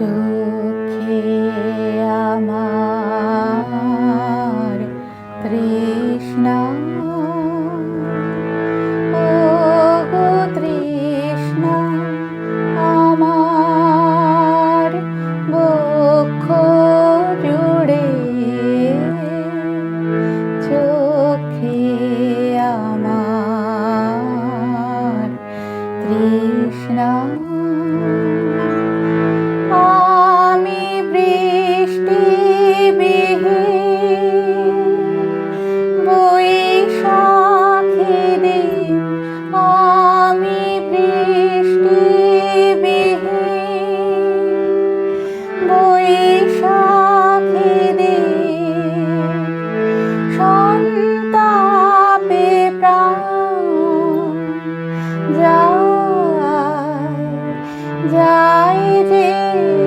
চোখে আমার তৃষ্ণা। তৃষ্ণা আমার বক্ষ living.